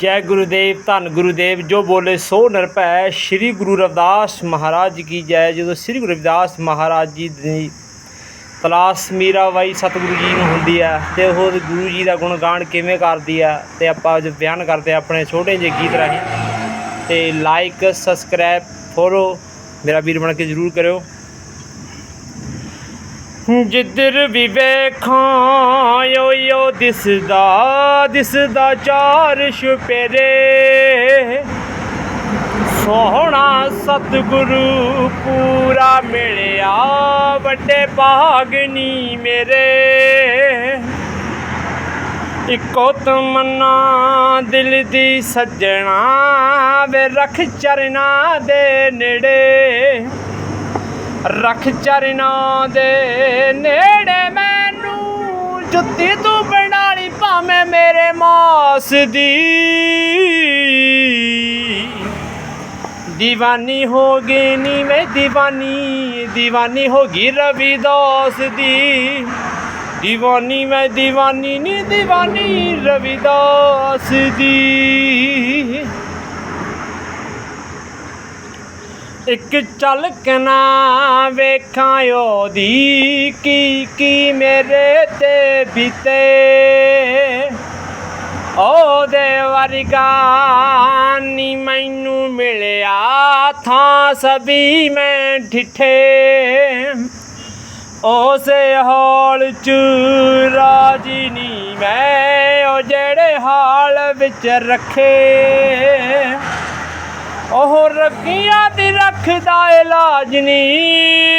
ਜੈ ਗੁਰੂਦੇਵ, ਧੰਨ ਗੁਰੂਦੇਵ, ਜੋ ਬੋਲੇ ਸੋ ਨਿਰਭੈ ਸ੍ਰੀ ਗੁਰੂ ਰਵਿਦਾਸ ਮਹਾਰਾਜ ਕੀ ਜੈ। ਜਦੋਂ ਸ੍ਰੀ ਗੁਰੂ ਰਵਿਦਾਸ ਮਹਾਰਾਜ ਜੀ ਦੀ ਤਲਾਸ ਮੀਰਾ ਮੀਰਾਬਾਈ ਸਤਿਗੁਰੂ ਜੀ ਨੂੰ ਹੁੰਦੀ ਹੈ ਤੇ ਉਹ ਗੁਰੂ ਜੀ ਦਾ ਗੁਣਗਾਨ ਕਿਵੇਂ ਕਰਦੀ ਆ ਤੇ ਆਪਾਂ ਅੱਜ ਬਿਆਨ ਕਰਦੇ ਹਾਂ ਆਪਣੇ ਛੋਟੇ ਜਿਹੇ ਗੀਤ ਰਾਹੀਂ। ਤੇ ਲਾਈਕ ਸਬਸਕ੍ਰਾਈਬ ਫੋਲੋ ਮੇਰਾ ਵੀਰ ਬਣ ਕੇ ਜਰੂਰ ਕਰਿਓ। ਜਿੱਧਰ ਵੀ ਵੇਖਾਂ ਯੋ ਦਿਸਦਾ ਦਿਸਦਾ ਚਾਰ ਸ਼ੁਪੇਰੇ ਸੋਹਣਾ ਸਤਿਗੁਰੂ ਪੂਰਾ ਮਿਲਿਆ, ਵੱਡੇ ਭਾਗਨੀ ਮੇਰੇ। ਇੱਕੋ ਤਮੰਨਾ ਦਿਲ ਦੀ ਸੱਜਣਾ, ਵੇ ਰਖ ਚਰਨਾ ਦੇ ਨੇੜੇ। ਰੱਖ ਚਰਨਾਂ ਦੇ ਨੇੜੇ ਮੈਨੂੰ ਜੁੱਤੀ ਤੂੰ ਬਣਾ ਲਈ ਭਾਵੇਂ ਮੇਰੇ ਮਾਸ ਦੀ। دیਵਾਨੀ ਹੋ ਗਈ ਨੀ ਮੈਂ ਦੀਵਾਨੀ ਦੀਵਾਨੀ ਹੋ ਗਈ ਰਵੀ ਦਾਸ ਦੀ। ਦੀਵਾਨੀ ਮੈਂ ਦੀਵਾਨੀ ਨੀ, ਦੀਵਾਨੀ ਰਵੀ ਦਾਸ ਦੀ। ਇੱਕ ਝਲਕ ਨਾ ਵੇਖਾਂ ਉਹਦੀ ਕੀ ਕੀ ਮੇਰੇ ਤੇ ਬੀਤੇ। ਉਹਦੇ ਵਰਗਾ ਨੀ ਮੈਨੂੰ ਮਿਲਿਆ ਥਾਂ ਸਭੀ ਮੈਂ ਠਿਠੇ। ਉਸੇ ਹਾਲ ਚ ਰਾਜੀ ਨੀ ਮੈਂ ਉਹ ਜਿਹੜੇ ਹਾਲ ਵਿੱਚ ਰੱਖੇ। ਉਹ ਰੱਗੀਆਂ ਦੀ ਰੱਖਦਾ ਇਲਾਜ ਨਹੀਂ।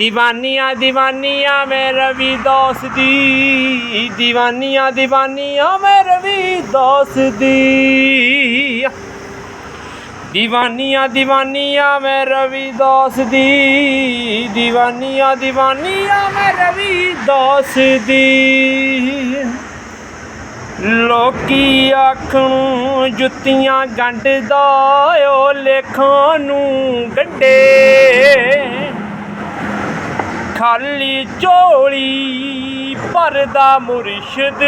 دیਵਾਨੀਆਂ دیਵਾਨੀਆਂ ਮੈਂ ਰਵੀ ਦੋਸ ਦੀ। ਦੀਵਾਨੀਆਂ دیਵਾਨੀਆਂ ਮੈਂ ਰਵੀ ਦੋਸ ਦੀ। دیਵਾਨੀਆਂ دیਵਾਨੀਆਂ ਮੈਂ ਰਵੀ ਦੋਸ ਦੀ। ਦੀਵਾਨੀਆਂ دیਵਾਨੀਆਂ ਮੈਂ ਰਵੀ ਦੋਸ ਦੀ। ਲੋਕੀ ਆਖਣ, ਜੁੱਤੀਆਂ ਗੰਢਦਾ ਓ ਲੇਖਾਂ ਨੂੰ ਗੱਡੇ ਖਾਲੀ ਝੋਲੀ ਭਰਦਾ ਮੁਰਸ਼ਿਦ,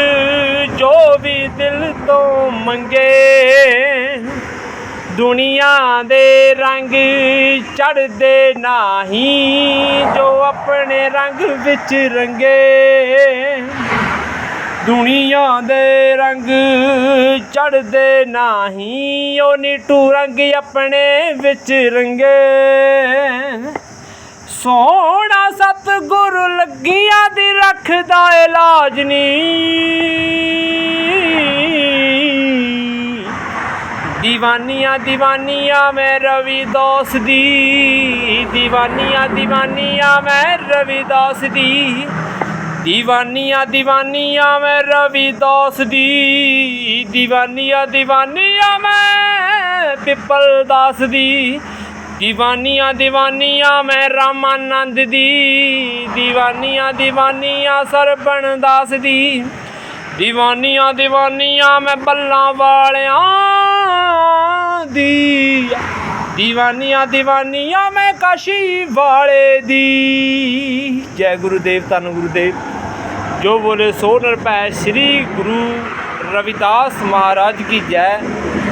ਜੋ ਵੀ ਦਿਲ ਤੋਂ ਮੰਗੇ। ਦੁਨੀਆ ਦੇ ਰੰਗ ਚੜਦੇ ਨਹੀਂ, ਜੋ ਆਪਣੇ ਰੰਗ ਵਿੱਚ ਰੰਗੇ। ਦੁਨੀਆ ਦੇ ਰੰਗ ਚੜਦੇ ਨਹੀਂ, ਉਹ ਨਿਟੂ ਰੰਗ ਆਪਣੇ ਵਿੱਚ ਰੰਗੇ। ਸੋਹਣਾ ਸਤ ਗੁਰ ਲੱਗੀਆਂ ਦੀ ਰੱਖਦਾ ਇਲਾਜ ਨਹੀਂ। دیਵਾਨੀਆਂ دیਵਾਨੀਆਂ ਮੈਂ ਰਵੀ ਦੋਸ ਦੀ। دیਵਾਨੀਆਂ دیਵਾਨੀਆਂ ਮੈਂ ਰਵੀ ਦੋਸ ਦੀ। ਦੀਵਾਨੀਆਂ ਦੀਵਾਨੀਆਂ ਮੈਂ ਰਵੀ ਦਾਸ ਦੀ। ਦੀਵਾਨੀਆਂ ਦੀਵਾਨੀਆਂ ਮੈਂ ਪਿੱਪਲ ਦਾਸ ਦੀ। ਦੀਵਾਨੀਆਂ ਦੀਵਾਨੀਆਂ ਮੈਂ ਰਾਮਾਨੰਦ ਦੀ। ਦੀਵਾਨੀਆਂ ਦੀਵਾਨੀਆਂ ਸਰਪਣ ਦਾਸ ਦੀ। ਦੀਵਾਨੀਆਂ ਦੀਵਾਨੀਆਂ ਮੈਂ ਬੱਲਾਂ ਵਾਲਿਆਂ ਦੀ। ਦੀਵਾਨੀਆਂ ਦੀਵਾਨੀਆਂ ਮੈਂ ਕਾਸ਼ੀ ਵਾਲੇ ਦੀ। ਜੈ ਗੁਰੂਦੇਵ ਤਨ ਗੁਰੂਦੇਵ। ਜੋ ਬੋਲੇ ਸੋ ਨਿਰਭੈ ਸ੍ਰੀ ਗੁਰੂ ਰਵਿਦਾਸ ਮਹਾਰਾਜ ਕੀ ਜੈ।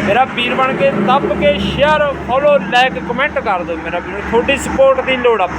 ਮੇਰਾ ਵੀਰ ਬਣ ਕੇ ਦੱਬ ਕੇ ਸ਼ੇਅਰ ਫੋਲੋ ਲਾਈਕ ਕਮੈਂਟ ਕਰ ਦਿਓ। ਮੇਰਾ ਵੀਰ, ਤੁਹਾਡੀ ਸਪੋਰਟ ਦੀ ਲੋੜ ਆਪਾਂ